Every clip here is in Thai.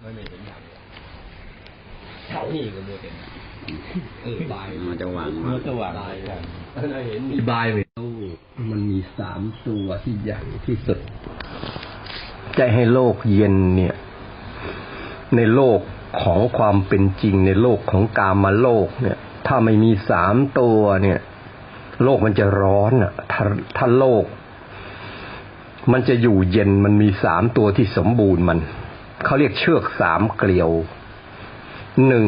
ไม่ไม่เห็นอย่างแถวนี้ก็มัวเห็นเออบายมันจะวางมัวสว่างบายกันเราเห็นอธิบายไปมันมีสามตัวที่ใหญ่ที่สุดจะให้โลกเย็นเนี่ย ในโลกของความเป็นจริงในโลกของกามาโลกเนี่ย ถ้าไม่มีสามตัวเนี่ย โลกมันจะร้อนอะถ้าถ้าโลก มันจะอยู่เย็นมันมีสามตัวที่สมบูรณ์มัน เขาเรียกเชือกสามเกลียวหนึ่ง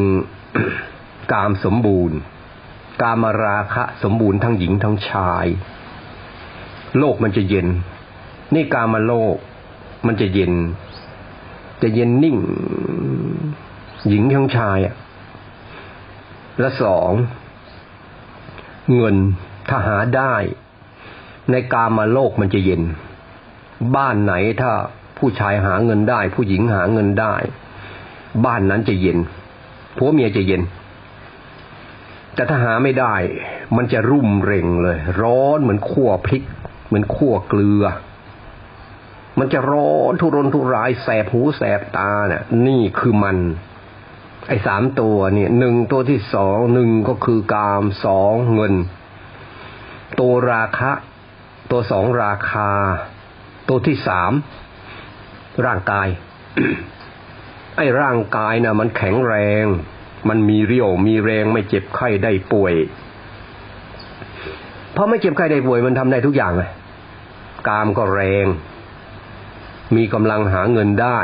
กามสมบูรณ์ กามราคะสมบูรณ์ทั้งหญิงทั้งชาย โลกมันจะเย็น นี่กามาโลก มันจะเย็น จะเย็นนิ่ง หญิงทั้งชายอะและสอง เงินถ้าหาได้ ในกามาโลกมันจะเย็น บ้านไหนถ้า ผู้ชายหาเงินได้ ผู้หญิงหาเงินได้ บ้านนั้นจะเย็นผัวเมียจะเย็น แต่ถ้าหาไม่ได้ มันจะรุ่มเร่งเลย ร้อนเหมือนขั่วพริก เหมือนขั่วเกลือ มันจะร้อนทุรนทุรายแสบหูแสบตาเนี่ย นี่คือมัน ไอ้สามตัวเนี่ยหนึ่งตัวที่สองหนึ่งก็คือกามสองเงิน ตัวราคะ ตัวสองราคา ตัวที่สาม ร่างกาย ไอ้ร่างกายนะ่ะ มันแข็งแรง มันมีเรี่ยว มีแรงไม่เจ็บไข้ได้ป่วย เพราะไม่เจ็บไข้ได้ป่วยมันทำได้ทุกอย่างเลยกามก็แรง มีกำลังหาเงินได้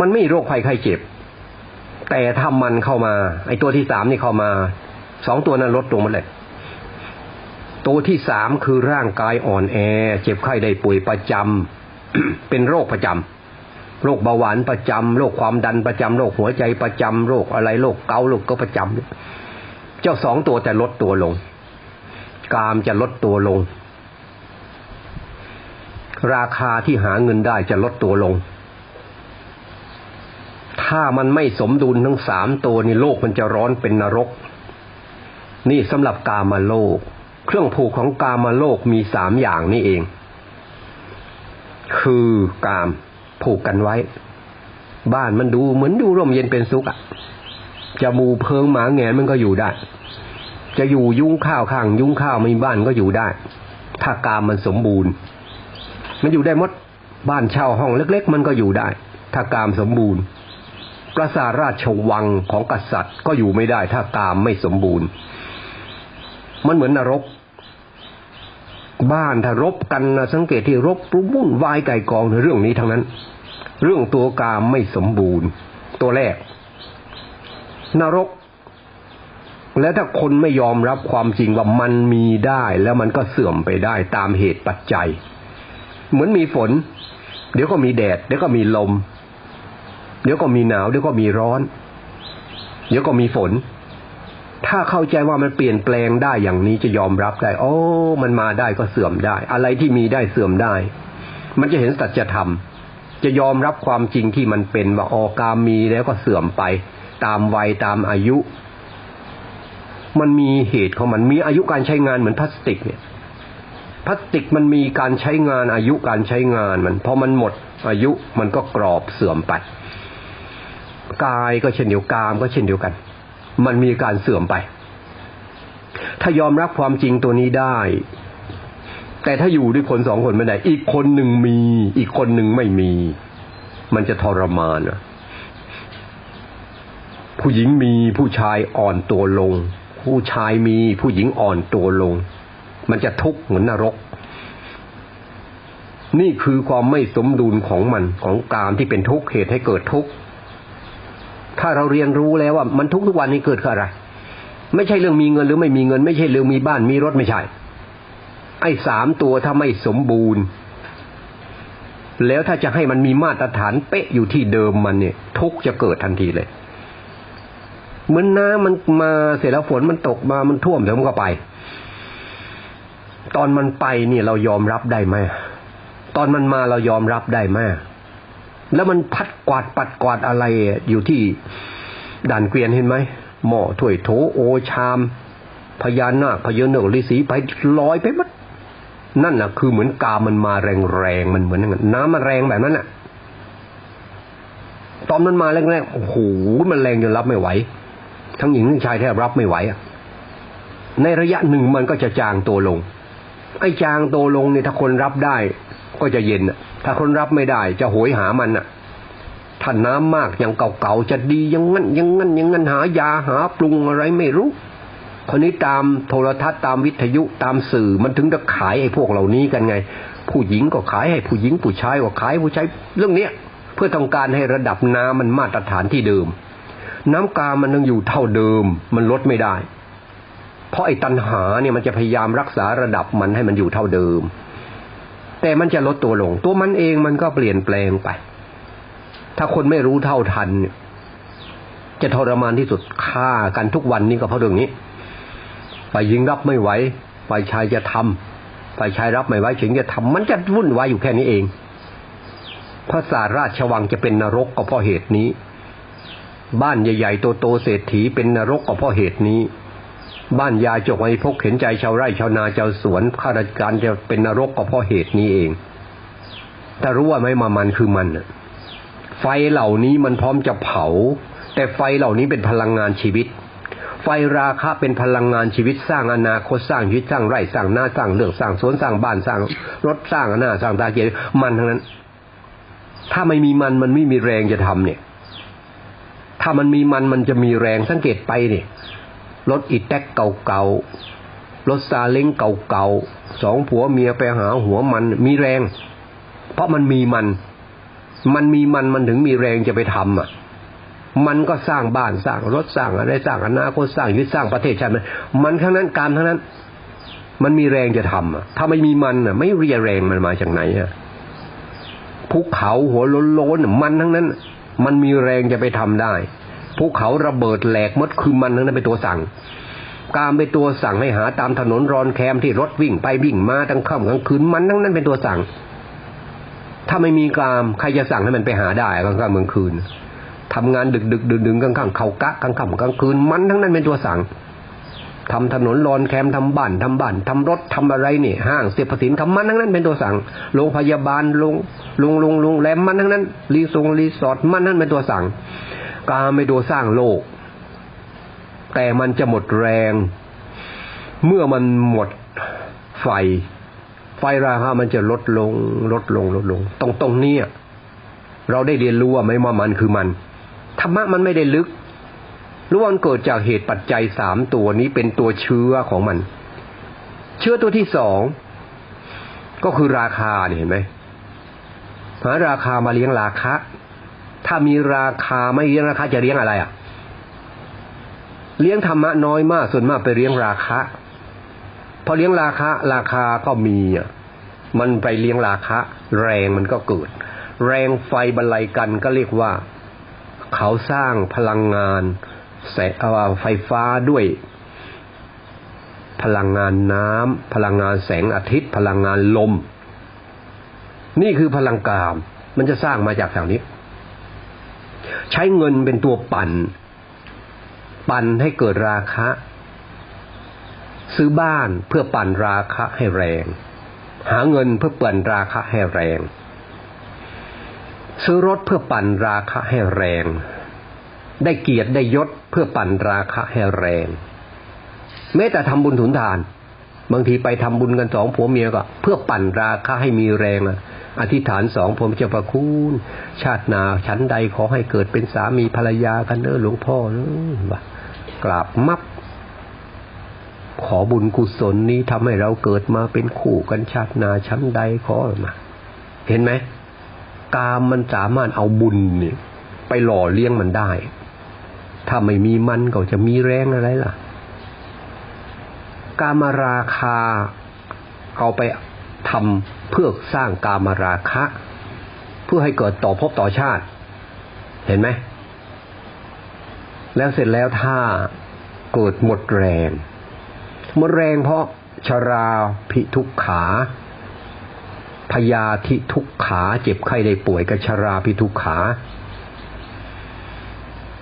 มันไม่โรคภัยไข้เจ็บ แต่ถ้ามันเข้ามา ไอ้ตัวที่สามนี่เข้ามา สองตัวนั้นลดลงมาเลย ตัวที่สามคือร่างกายอ่อนแอ เจ็บไข้ได้ป่วยประจำเป็นโรคประจำโรคเบาหวานประจำโรคความดันประจำโรคหัวใจประจำโรคอะไรโรคเกาโรคก็ประจำเจ้าสองตัวจะลดตัวลง กามจะลดตัวลง ราคาที่หาเงินได้จะลดตัวลง ถ้ามันไม่สมดุลทั้งสามตัวนี่โลกมันจะร้อนเป็นนรก นี่สำหรับกามาโลก เครื่องผูกของกามโลกมีสามอย่างนี่เอง คือกามผูกกันไว้ บ้านมันดูเหมือนดูร่มเย็นเป็นสุขอะจะมูเพิงหมาแงนมันก็อยู่ได้ จะอยู่ยุ้งข้าวข้าง ยุ้งข้าวไม่มีบ้านก็อยู่ได้ ถ้ากามมันสมบูรณ์ มันอยู่ได้หมดบ้านเช่าห้องเล็ก ๆ มันก็อยู่ได้ ถ้ากามสมบูรณ์ปราสาทราชวังของกษัตริย์ก็อยู่ไม่ได้ถ้ากามไม่สมบูรณ์ มันเหมือนนรก บ้านถ้ารบกันนะสังเกตที่รบรุ่วุ่นวายไก่กองในเรื่องนี้ทั้งนั้น เรื่องตัวกามไม่สมบูรณ์ ตัวแรก นรก และถ้าคนไม่ยอมรับความจริงว่ามันมีได้ แล้วมันก็เสื่อมไปได้ตามเหตุปัจจัย เหมือนมีฝน เดี๋ยวก็มีแดด เดี๋ยวก็มีลม เดี๋ยวก็มีหนาว เดี๋ยวก็มีร้อน เดี๋ยวก็มีฝน ถ้าเข้าใจว่ามันเปลี่ยนแปลงได้อย่างนี้จะยอมรับได้ โอ้ มันมาได้ก็เสื่อมได้ อะไรที่มีได้เสื่อมได้ มันจะเห็นสัจธรรม จะยอมรับความจริงที่มันเป็นว่าออกามมีแล้วก็เสื่อมไป ตามวัยตามอายุ มันมีเหตุของมันมีอายุการใช้งานเหมือนพลาสติกเนี่ยพลาสติกมันมีการใช้งานอายุการใช้งานมันพอมันหมดอายุมันก็กรอบเสื่อมไปกายก็เช่นเดียวกามก็เช่นเดียวกัน มันมีการเสื่อมไป ถ้ายอมรับความจริงตัวนี้ได้ แต่ถ้าอยู่ด้วยคนสองคนไม่ได้ อีกคนหนึ่งมี อีกคนหนึ่งไม่มี มันจะทรมานอะผู้หญิงมีผู้ชายอ่อนตัวลง ผู้ชายมีผู้หญิงอ่อนตัวลง มันจะทุกข์เหมือนนรก นี่คือความไม่สมดุลของมันของกามที่เป็นทุกข์เหตุให้เกิดทุกข์ ถ้าเราเรียนรู้แล้วว่ามันทุกทุกวันนี้เกิดคืออะไร ไม่ใช่เรื่องมีเงินหรือไม่มีเงิน ไม่ใช่เรื่องมีบ้านมีรถไม่ใช่ ไอ้สามตัวถ้าไม่สมบูรณ์ แล้วถ้าจะให้มันมีมาตรฐานเป๊ะอยู่ที่เดิมมันเนี่ย ทุกจะเกิดทันทีเลย เหมือนน้ำมันมาเสร็จแล้วฝนมันตกมามันท่วมเดี๋ยวมันก็ไป ตอนมันไปเนี่ยเรายอมรับได้ไหมตอนมันมาเรายอมรับได้ไหม แล้วมันพัดกวาดปัดกวาดอะไรอยู่ที่ด่านเกวียนเห็นไหมหม้อถ้วยโถโอชาม พญานาคพญาเนกฤาษีไปลอยไปหมดนั่นน่ะ คือเหมือนกามันมาแรงๆมันเหมือนน้ำมันแรงแบบนั้นน่ะ ตอนมันมาแรกๆโอ้โหมันแรงจนรับไม่ไหว ทั้งหญิงทั้งชายแทบรับไม่ไหวอะในระยะหนึ่งมันก็จะจางตัวลงไอ้จางตัวลงเนี่ยถ้าคนรับได้ ก็จะเย็นอะ ถ้าคนรับไม่ได้จะโหยหามันอะถ้าน้ำมากอย่างเก่าๆจะดียังงั้นยังงั้นยังงั้นหายาหาปรุงอะไรไม่รู้คนนี้ตามโทรทัศน์ตามวิทยุตามสื่อมันถึงจะขายไอ้พวกเหล่านี้กันไง ผู้หญิงก็ขายให้ผู้หญิงผู้ชายก็ขายผู้ชายเรื่องเนี้ยเพื่อต้องการให้ระดับน้ำมันมาตรฐานที่เดิม น้ำกามันยังอยู่เท่าเดิม มันลดไม่ได้ เพราะไอ้ตันหาเนี่ยมันจะพยายามรักษาระดับมันให้มันอยู่เท่าเดิม แต่มันจะลดตัวลง ตัวมันเองมันก็เปลี่ยนแปลงไป ถ้าคนไม่รู้เท่าทันเนี่ยจะทรมานที่สุดฆ่ากันทุกวันนี้ก็เพราะเรื่องนี้ฝ่ายหญิงรับไม่ไหวฝ่ายชายจะทำฝ่ายชายรับไม่ไหวถึงจะทำมันจะวุ่นวายอยู่แค่นี้เองพระศาราชวังจะเป็นนรกก็เพราะเหตุนี้ บ้านใหญ่ๆโตๆเศรษฐีเป็นนรกก็เพราะเหตุนี้ บ้านยาจกไอ้พกเห็นใจชาวไร่ชาวนาชาวสวนข้าราชการจะเป็นนรกก็เพราะเหตุนี้เอง ถ้ารู้ว่าไม่มามันคือมันไฟเหล่านี้มันพร้อมจะเผา แต่ไฟเหล่านี้เป็นพลังงานชีวิต ไฟราคะเป็นพลังงานชีวิตสร้างอนาคตสร้างชีวิตสร้างไร่สร้างหน้าสร้างเรื่องสร้างสวนสร้างบ้านสร้างรถสร้างหน้าสร้างตาเกียรมันทั้งนั้น ถ้าไม่มีมันมันไม่มีแรงจะทำเนี่ย ถ้ามันมีมันมันจะมีแรงสังเกตไปเนี่ย รถอีแท็กเก่าๆ รถซาเล้งเก่าๆ สองผัวเมียไปหาหัวมันมีแรง เพราะมันมีมัน มันมีมันมันถึงมีแรงจะไปทำอะ มันก็สร้างบ้านสร้างรถสร้างอะไรสร้างอนาคตสร้างยุทธสร้างประเทศชาติมันทั้งนั้นการทั้งนั้น มันมีแรงจะทำอะ ถ้าไม่มีมันอะ ไม่เรียแรงมันมาจากไหนอะภูเขาหัวโล้นๆมันทั้งนั้น มันมีแรงจะไปทำได้ ภูเขาระเบิดแหลกมดคือมันนั้นเป็นตัวสั่ง การเป็นตัวสั่งให้หาตามถนนรอนแคมที่รถวิ่งไปวิ่งมาทั้งค่ำกลางคืนมันทั้งนั้นเป็นตัวสั่ง ถ้าไม่มีกามใครจะสั่งให้มันไปหาได้กลางค่ำกลางคืนทำงานดึกดึกดึกดึงกลางค่ำเขากะกลางค่ำกลางคืนมันทั้งนั้นเป็นตัวสั่งทำถนนรอนแคมทำบ้านทำบ้านทำรถทำอะไรนี่ห้างเสียภาษีทำมันทั้งนั้นเป็นตัวสั่งโรงพยาบาลโรงโรงโรงโรงแรมมันทั้งนั้นรีสอร์ทรีสอร์ทมันนั้นเป็นตัวสั่ง กาไม่ตัวสร้างโลก แต่มันจะหมดแรง เมื่อมันหมดไฟ ไฟราคามันจะลดลง ลดลงลดลง ตรงตรงนี้เราได้เรียนรู้ว่าไม่ว่ามันคือมันธรรมะมันไม่ได้ลึกรู้ว่ามันเกิดจากเหตุปัจจัยสามตัวนี้เป็นตัวเชื้อของมัน เชื้อตัวที่สองก็คือราคาเนี่ยเห็นไหมหาราคามาเลี้ยงราคะ ถ้ามีราคาไม่เลี้ยงราคาจะเลี้ยงอะไรอะ เลี้ยงธรรมะน้อยมากส่วนมากไปเลี้ยงราคะพอเลี้ยงราคะราคาก็มีอะมันไปเลี้ยงราคะแรงมันก็เกิด แรงไฟบรรลัยกันก็เรียกว่า เขาสร้างพลังงานแสงไฟฟ้าด้วย พลังงานน้ำพลังงานแสงอาทิตย์ พลังงานลม นี่คือพลังกาม มันจะสร้างมาจากแถวนี้ ใช้เงินเป็นตัวปั่น ปั่นให้เกิดราคะ ซื้อบ้านเพื่อปั่นราคะให้แรง หาเงินเพื่อปั่นราคะให้แรง ซื้อรถเพื่อปั่นราคะให้แรง ได้เกียรติได้ยศเพื่อปั่นราคะให้แรง แม้แต่ทำบุญถุนทาน บางทีไปทำบุญกันสองผัวเมียก็ เพื่อปั่นราคะให้มีแรงอะ อธิษฐานสองผมจะประคุณชาตินาชั้นใดขอให้เกิดเป็นสามีภรรยากันเนอหลวงพ่อเนอะกราบมับขอบุญกุศลนี้ทำให้เราเกิดมาเป็นคู่กันชาตินาชั้นใดขอมา เห็นไหมกามมันสามารถเอาบุญนี่ไปหล่อเลี้ยงมันได้ ถ้าไม่มีมันก็จะมีแรงอะไรล่ะ กามราคาเอาไป ทำเพื่อสร้างกามราคะ เพื่อให้เกิดต่อภพต่อชาติ เห็นไหม แล้วเสร็จแล้วถ้าเกิดหมดแรงหมดแรงเพราะชราพิทุกขาพยาธิทุกขา เจ็บไข้ได้ป่วยกับชราพิทุกขา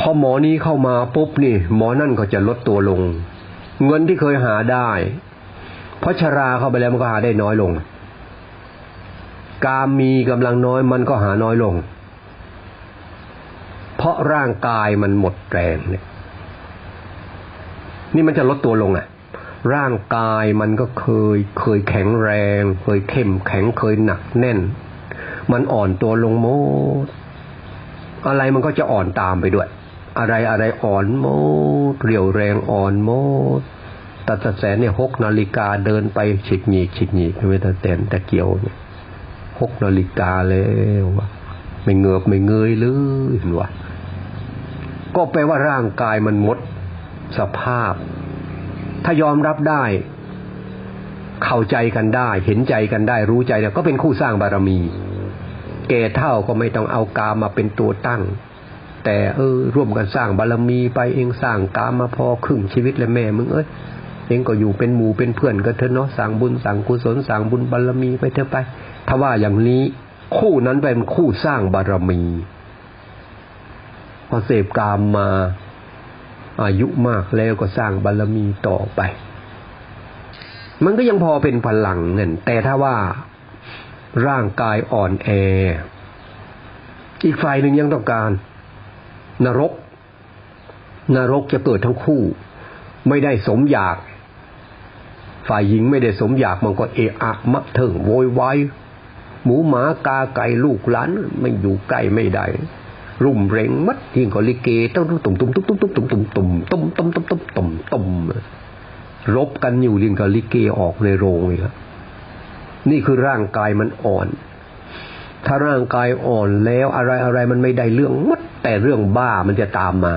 พอหมอนี้เข้ามาปุ๊บนี่ หมอนั่นก็จะลดตัวลง เงินที่เคยหาได้ พราะชราเข้าไปแล้วมันก็หาได้น้อยลง กามมีกำลังน้อยมันก็หาน้อยลง เพราะร่างกายมันหมดแรงเนี่ยนี่มันจะลดตัวลงอะ ร่างกายมันก็เคย เคยแข็งแรง เคยเข้มแข็งเคยหนักแน่น มันอ่อนตัวลงโมดอะไรมันก็จะอ่อนตามไปด้วย อะไรอะไรอ่อนโมดเรียวแรงอ่อนโมด ตัดแสนเนี่ยหกนาฬิกาเดินไปฉิกหนีกฉิกหนีกไม่ตะแตนตเกี่ยวเนี่ยหกนาฬิกาแล้ววะไม่เงือบไม่เงยเลยเห็นวะก็แปลว่าร่างกายมันหมดสภาพ ถ้ายอมรับได้ เข้าใจกันได้ เห็นใจกันได้ รู้ใจแล้วก็เป็นคู่สร้างบารมี เกเท่าก็ไม่ต้องเอากามมาเป็นตัวตั้ง แต่เออ ร่วมกันสร้างบารมีไปเองสร้างกามมาพอครึ่งชีวิตเลยแม่มึงเอ้ย เองก็อยู่เป็นหมู่เป็นเพื่อนกันเถอะเนาะสั่งบุญสั่งกุศลสั่งบุญบารมีไปเถอะไป ถ้าว่าอย่างนี้คู่นั้นเป็นคู่สร้างบารมี พอเสพกามมาอายุมากแล้วก็สร้างบารมีต่อไป มันก็ยังพอเป็นพลังเงินแต่ถ้าว่าร่างกายอ่อนแอ อีกฝ่ายหนึ่งยังต้องการ นรก นรกจะเกิดทั้งคู่ ไม่ได้สมอยาก ฝ่ายหญิงไม่ได้สมอยากมันก็เอะอะมะเถิงโวยวายหมูหมากาไก่ลูกหลานไม่อยู่ใกล้ไม่ได้รุ่มเร่งมัดยิ่งกว่าลิเกต้องตุ่มตุ่มตุ่มตุ่มตุ่มตุ่มตุ่มตุ่มตุ่มตุ่มตุ่มตุ่มตุ่มตุ่มรบกันอยู่ยิ่งกว่าลิเกออกในโรงเลยครับนี่คือร่างกายมันอ่อน ถ้าร่างกายอ่อนแล้วอะไรอะไรมันไม่ได้เรื่องมัดแต่เรื่องบ้ามันจะตามมา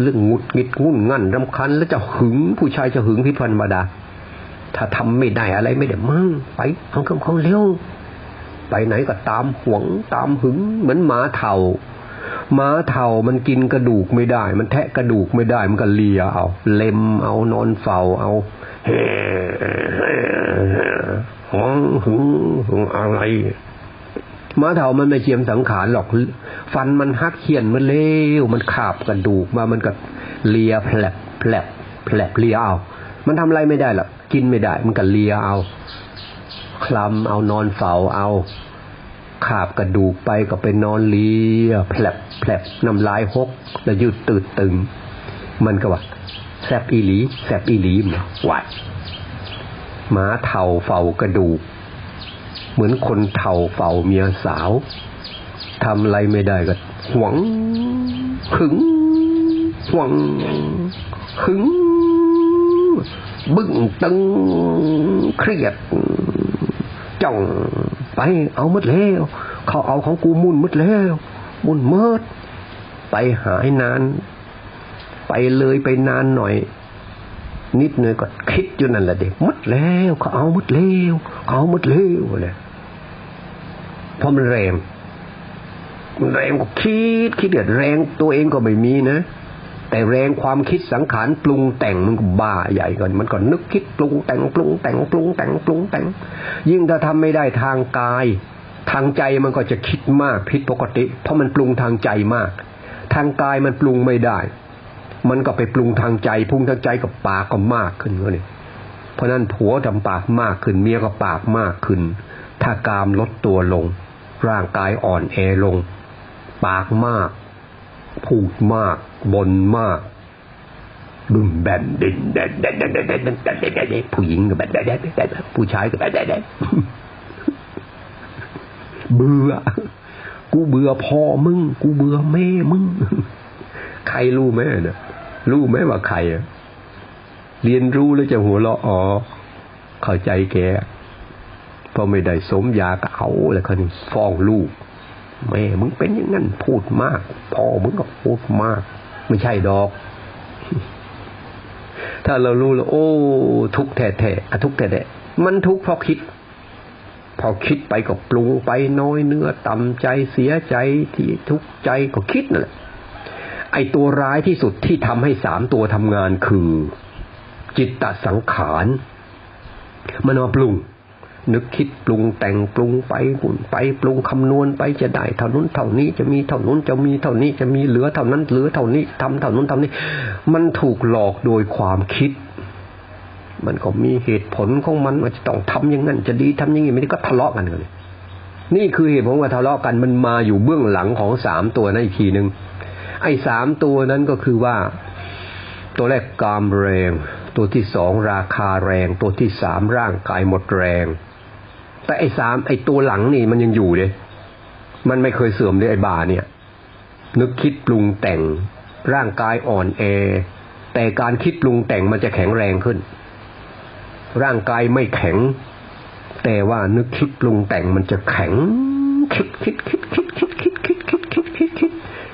เรื่องงุดงิดงุ่นงั่นรำคัญ แล้วจะหึงผู้ชายจะหึงพิพันธรรมดา ถ้าทำไม่ได้อะไรไม่ได้มั่งไปเอาคำเขาเร็วไปไหนก็ตามหวงตามหึง เหมือนหมาเถ่าหมาเถ่ามันกินกระดูกไม่ได้ มันแทะกระดูกไม่ได้มันก็เลียเอา เล็มเอานอนเฝ้าเอาเฮ้หวงหึงหึงอะไร ม้าเถามันไม่เจียมสังขารหรอก ฟันมันหักเขียนมันเลี้ยวมันขาบกระดูกมามันก็เลียแผลบแผลบแผลบเลียเอา มันทำอะไรไม่ได้หรอกกินไม่ได้ มันก็เลียเอา คลำเอานอนเฝ้าเอาขาบกระดูกไปก็ไปนอนเลียแผลบแผลบน้ำลายหก แล้วยืดตืดตึง มันก็ว่าแซบอีหลีแซบอีหลีมันวัดหมาเท่าเฝ้ากระดูก เหมือนคนเท่าเฝ้าเมียสาวทำอะไรไม่ได้ก็หวงหึงหวงหึง บึ้งตึงเครียดจ้องไปเอาหมดแล้ว เขาเอาของกูมุ่นหมดแล้ว มุ่นเมิด ไปหายนาน ไปเลยไปนานหน่อย นิดหน่อยก็คิดอยู่นั่นแหละเด็กมดแล้ว เขาเอาหมดแล้ว เขาเอาหมดแล้วเลย เพราะมันแรงมันแรงก็คิดคิดเดือดแรงตัวเองก็ไม่มีนะ แต่แรงความคิดสังขารปรุงแต่งมันก็บ้าใหญ่ก่อนมันก็นึกคิดปรุงแต่งปรุงแต่งปรุงแต่งปรุงแต่ง ยิ่งถ้าทำไม่ได้ทางกาย ทางใจมันก็จะคิดมากผิดปกติ เพราะมันปรุงทางใจมาก ทางกายมันปรุงไม่ได้ มันก็ไปปรุงทางใจปรุงทางใจกับปากก็มากขึ้นเนี่ยเพราะนั้นผัวทำปากมากขึ้น เมียก็ปากมากขึ้น ถ้ากามลดตัวลง ร่างกายอ่อนแอลง ปากมาก พูดมากบ่นมากบึมแบมดินเดดเดดเดดเดดผู้หญิงก็แบบเดดเดดผู้ชายก็แบบเดดเบื่อ กูเบื่อพ่อมึง กูเบื่อแม่มึง ใครรู้ไหมเนี่ยรู้ไหมว่าใครอะเรียนรู้แล้วจะหัวเราะอ๋อเข้าใจแก พอไม่ได้สมยาก็เอาแล้วคนฟ้องลูกแม่มึงเป็นอย่างนั้นพูดมากพ่อมึงก็พูดมาก ไม่ใช่ดอก ถ้าเรารู้แล้วโอ้ ทุกแท้แท้ทุกแท้แท้มันทุกเพราะคิด พอคิดไปก็ปรุงไปน้อยเนื้อต่ำใจเสียใจที่ทุกข์ใจก็คิดนั่นแหละไอตัวร้ายที่สุดที่ทำให้สามตัวทำงานคือ จิตตสังขารมันมาปรุง นึกคิดปรุงแต่งปรุงไปหุ่นไปปรุงคำนวณไปจะได้เท่านู้นเท่านี้จะมีเท่านู้นจะมีเท่านี้จะมีเหลือเท่านั้นเหลือเท่านี้ทำเท่านู้นเท่านี้ มันถูกหลอกโดยความคิด มันก็มีเหตุผลของมันว่าจะต้องทำอย่างนั้น จะดีทำอย่างนี้ไม่ได้ก็ทะเลาะกันเลยนี่คือเหตุผลว่าทะเลาะกันมันมาอยู่เบื้องหลังของสามตัวนั้นอีกทีหนึ่งไอ้สามตัวนั้นก็คือว่า ตัวแรกกามแรง ตัวที่สองราคาแรง ตัวที่สามร่างกายหมดแรง แต่ไอ้สามไอ้ตัวหลังนี่มันยังอยู่เลยมันไม่เคยเสื่อมเลยไอ้บาเนี่ย นึกคิดปรุงแต่งร่างกายอ่อนแอ แต่การคิดปรุงแต่งมันจะแข็งแรงขึ้น ร่างกายไม่แข็ง แต่ว่านึกคิดปรุงแต่งมันจะแข็ง คิดคิดคิดคิดคิดคิดคิดคิดคิดคิดคิด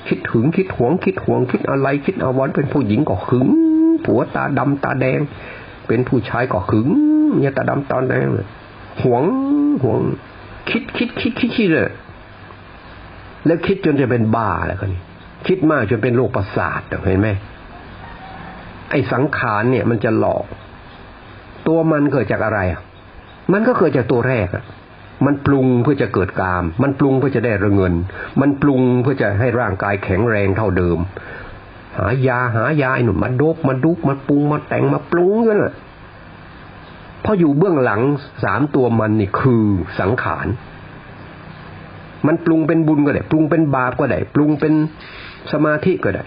คิดหึงคิดหวงคิดหวงคิดอะไรคิดเอาวรเป็นผู้หญิงก็หึงผัวตาดำตาแดง เป็นผู้ชายก็หึงเนี่ยตาดำตาแดงหวง หวง คิดคิดคิดคิดคิดเลยแล้วคิดจนจะเป็นบ้าแล้วกันคิดมากจนเป็นโรคประสาทเห็นไหมไอ้สังขารเนี่ย มันจะหลอก ตัวมันเกิดจากอะไรอะมันก็เกิดจากตัวแรกอะมันปรุงเพื่อจะเกิดกาม มันปรุงเพื่อจะได้ระเงิน มันปรุงเพื่อจะให้ร่างกายแข็งแรงเท่าเดิม หายาหายาไอ้หนุ่มมาดบมาดุกมาปรุงมาแต่งมาปรุงกันอะ เพราะอยู่เบื้องหลังสามตัวมันนี่คือสังขาร มันปรุงเป็นบุญก็ได้ปรุงเป็นบาปก็ได้ปรุงเป็นสมาธิก็ได้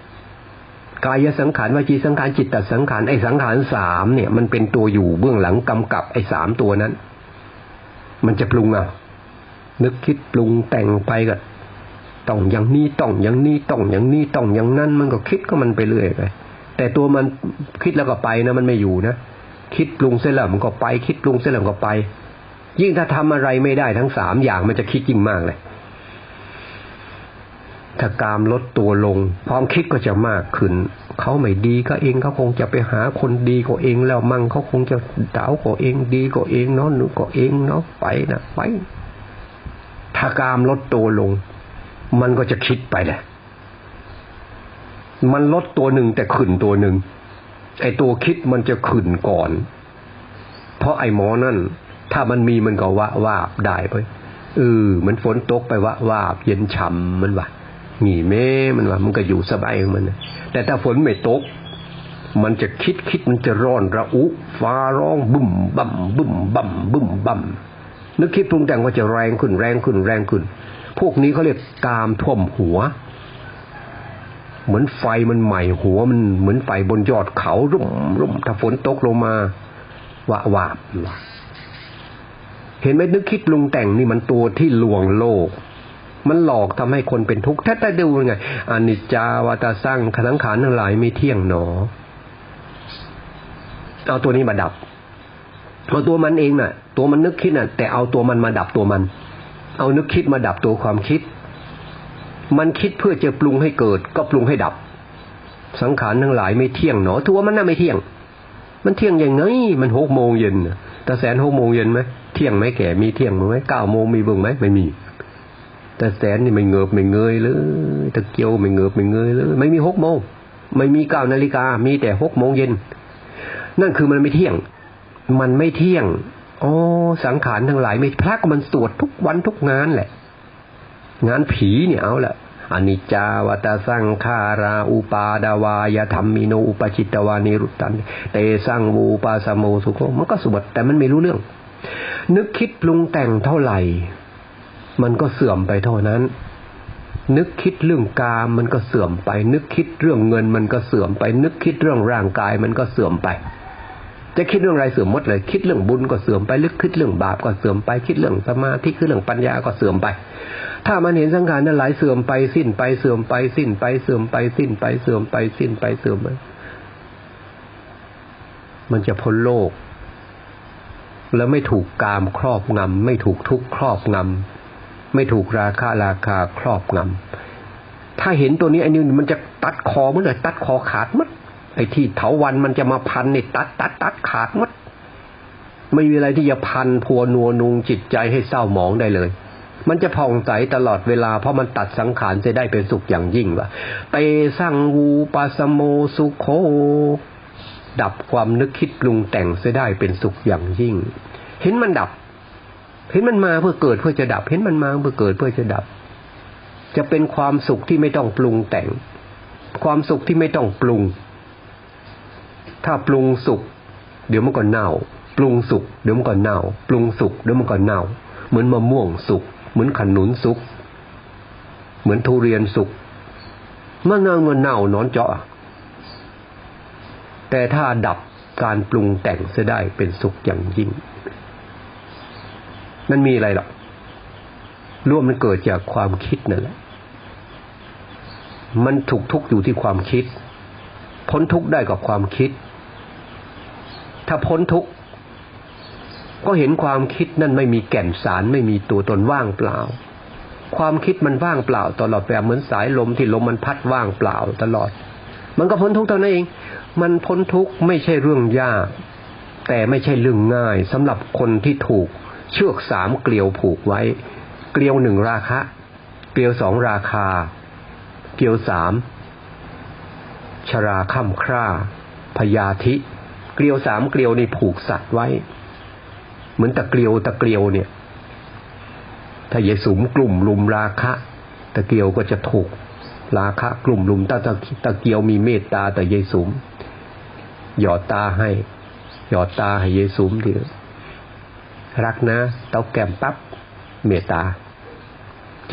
กายสังขารวจีสังขารจิตตสังขารไอ้สังขารสามเนี่ย มันเป็นตัวอยู่เบื้องหลังกำกับไอ้สามตัวนั้น มันจะปรุงอะนึกคิดปรุงแต่งไปก็ต้องอย่างนี้ต้องอย่างนี้ต้องอย่างนี้ต้องอย่างนั้นมันก็คิดก็มันไปเรื่อยไปแต่ตัวมันคิดแล้วก็ไปนะมันไม่อยู่นะ คิดปรุงเสร็จแล้วมันก็ไป คิดปรุงเสร็จแล้วก็ไป ยิ่งถ้าทำอะไรไม่ได้ทั้งสามอย่างมันจะคิดยิ่งมากเลยถ้ากามลดตัวลง ความคิดก็จะมากขึ้น เขาไม่ดีก็เองเขาคงจะไปหาคนดีกว่าเองแล้วมั่งเขาคงจะดาวกว่าเองดีกว่าเองเนาะหนูก็เองเนาะไปนะไป ถ้ากามลดตัวลง มันก็จะคิดไปแหละมันลดตัวหนึ่งแต่ขึ้นตัวหนึ่ง ไอ้ตัวคิดมันจะขึ้นก่อน เพราะไอ้หมอนั่น ถ้ามันมีมันก็ว่าว่าได้ไปเออมันฝนตกไปว่าว่าเย็นฉ่ำมันว่าหนีแม่มันว่า มันก็อยู่สบายของมันแต่ถ้าฝนไม่ตก มันจะคิดคิดมันจะร้อนระอุฟ้าร้องบึ้มบั่มบึ้มบั่มบึ้มบั่มนึกคิดปรุงแต่งว่าจะแรงขึ้นแรงขึ้นแรงขึ้น พวกนี้เขาเรียกกามท่วมหัว เหมือนไฟมันใหม่หัวมันเหมือนไฟบนยอดเขารุ่มรุ่มถ้าฝนตกลงมาวะวาบเห็นไหมนึกคิดปรุงแต่งนี่มันตัวที่ลวงโลก มันหลอกทำให้คนเป็นทุกข์ถ้แต่ดูไงอนิจจาวาตาสร้างขังขานทั้งหลายไม่เที่ยงหนอเอาตัวนี้มาดับเอาตัวมันเองน่ะ ตัวมันนึกคิดน่ะ แต่เอาตัวมันมาดับตัวมัน เอานึกคิดมาดับตัวความคิด มันคิดเพื่อจะปรุงให้เกิด ก็ปรุงให้ดับ สังขารทั้งหลายไม่เที่ยงหนอตัวมันน่าไม่เที่ยง มันเที่ยงยังไงมันหกโมงเย็นแต่แสนหกโมงเย็นไหมเที่ยงไหมแก่มีเที่ยงไหมเก้าโมงมีบึงไหมไม่มี แต่แสนนี่ไม่เงือบไม่เงยเลยตะเกียวไม่เงือบไม่เงยเลยไม่มีหกโมงไม่มีเก้านาฬิกา มีแต่หกโมงเย็น นั่นคือมันไม่เที่ยง มันไม่เที่ยงอ๋อสังขารทั้งหลายไม่พระก็มันสวดทุกวันทุกงานแหละ งานผีเนี่ยเอาละอนิจจาวัตสังขาราอุปาดาวายธรรมิโนอุปจิตวานิรุตตันเตสังวูปาสโมสุโคมันก็สวดแต่มันไม่รู้เรื่อง นึกคิดปรุงแต่งเท่าไหร่ มันก็เสื่อมไปเท่านั้น นึกคิดเรื่องกามมันก็เสื่อมไป นึกคิดเรื่องเงินมันก็เสื่อมไป นึกคิดเรื่องร่างกายมันก็เสื่อมไป จะคิดเรื่องอะไรเสื่อมหมดเลย คิดเรื่องบุญก็เสื่อมไปลึกคิดเรื่องบาปก็เสื่อมไป คิดเรื่องสมาธิคิดเรื่องปัญญาก็เสื่อมไป ถ้ามันเห็นสังขารนั้นไหลเสื่อมไปสิ้นไปเสื่อมไปสิ้นไปเสื่อมไปสิ้นไปเสื่อมไปสิ้นไปเสื่อมไปมันจะพ้นโลก แล้วไม่ถูกกามครอบงำไม่ถูกทุกข์ครอบงำไม่ถูกราคาราคาครอบงำถ้าเห็นตัวนี้ไอ้นี่มันจะตัดคอมันเลยตัดคอขาดมัด ไอ้ที่เถาวันมันจะมาพันนี่ตัดตัดตัดขาดมัดไม่มีอะไรที่จะพันพัวนัวนุงจิตใจให้เศร้าหมองได้เลย มันจะผ่องใสตลอดเวลาเพราะมันตัดสังขารจะได้เป็นสุขอย่างยิ่งว่าเตสังวูปาสโมสุโค ดับความนึกคิดปรุงแต่งจะได้เป็นสุขอย่างยิ่ง เห็นมันดับ เห็นมันมาเพื่อเกิดเพื่อจะดับ เห็นมันมาเพื่อเกิดเพื่อจะดับ จะเป็นความสุขที่ไม่ต้องปรุงแต่ง ความสุขที่ไม่ต้องปรุง ถ้าปรุงสุขเดี๋ยวมันก็เน่า ปรุงสุขเดี๋ยวมันก็เน่า ปรุงสุขเดี๋ยวมันก็เน่า เหมือนมะม่วงสุก เหมือนขนุนสุก เหมือนทุเรียนสุกมันเน่ามันเน่านอนเจาะ แต่ถ้าดับการปรุงแต่งเสียได้เป็นสุขอย่างยิ่งมันมีอะไรหรอกร่วมมันเกิดจากความคิดนั่นแหละ มันถูกทุกข์อยู่ที่ความคิด พ้นทุกข์ได้กับความคิด ถ้าพ้นทุกข์ก็เห็นความคิดนั่นไม่มีแก่นสารไม่มีตัวตนว่างเปล่า ความคิดมันว่างเปล่า ตลอดแบบเหมือนสายลมที่ลมมันพัดว่างเปล่าตลอด มันก็พ้นทุกข์เท่านั้นเอง มันพ้นทุกข์ไม่ใช่เรื่องยาก แต่ไม่ใช่เรื่องง่ายสำหรับคนที่ถูก เชือกสามเกลียวผูกไว้ เกลียวหนึ่งราคะ เกลียวสองราคา เกลียวสามชราค่ำคร่าพยาธิ เกลียวสามเกลียวนี่ผูกสัตว์ไว้ เหมือนตะเกลียวตะเกลียวเนี่ย ถ้าเยสุมกลุ่มลุมราคะ ตะเกียวก็จะถูก ราคะกลุ่มลุมตะตะตะเกียวมีเมตตาแต่เยสุมหยอดตาให้ หยอดตาให้เยสุมเดียวรักนะเต้าแก้มปั๊บเมตตา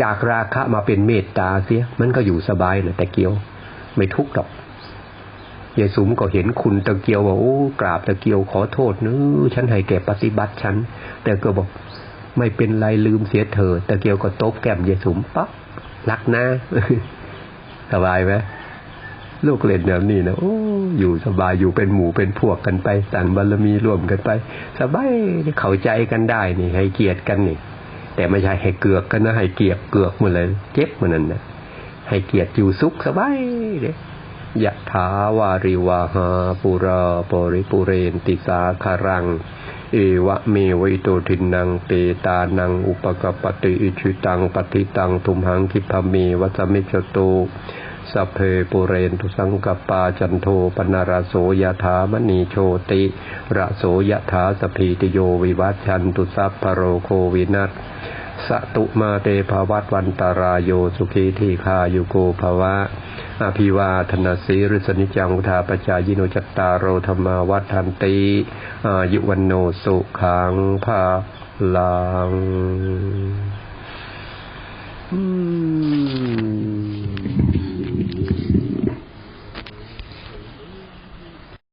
จากราคะมาเป็นเมตตาเสีย มันก็อยู่สบายนะแต่เกียว ไม่ทุกข์หรอก ยายสุมก็เห็นคุณตะเกียวว่าโอ้กราบตะเกียวขอโทษนื้อฉันให้แกปฏิบัติฉัน แต่ก็บอกไม่เป็นไรลืมเสียเธอตะเกียวก็ตบแก้มยายสุมปั๊บรักนะสบายไหมลูกเล่นแบบนี้นะโอ้อยู่สบายอยู่เป็นหมู่เป็นพวกกันไปสั่งบารมีร่วมกันไป สบายเข้าใจกันได้นี่ ให้เกียรติกันนี่ แต่ไม่ใช่ให้เกือกกันนะให้เกียกเกือกหมดเลย เจ็บมันนั่นนะให้เกียรติอยู่สุขสบายเด้ย ยะถาวาริวาหาปุราปริปุเรนติสาคารัง เอวะเมวิโตทินังเปตานังอุปกปติอิชิตังปฏิตังทุมหังคิพเมวัสมิจโตสัพเพปุเรนตุสังกปาจันโทปนารโสยถามณีโชติระโสยถาสพีติโยวิวัชชันตุสัพพโรโควินัส สตุมาเตภวัตวันตารายโยสุขีทีคายุโกภวะอภิวาธนาสีริสนิจังุทาปจายโนจัตตารโรธรรมาวัฏันติอายุวันโนสุขังภาลัง อื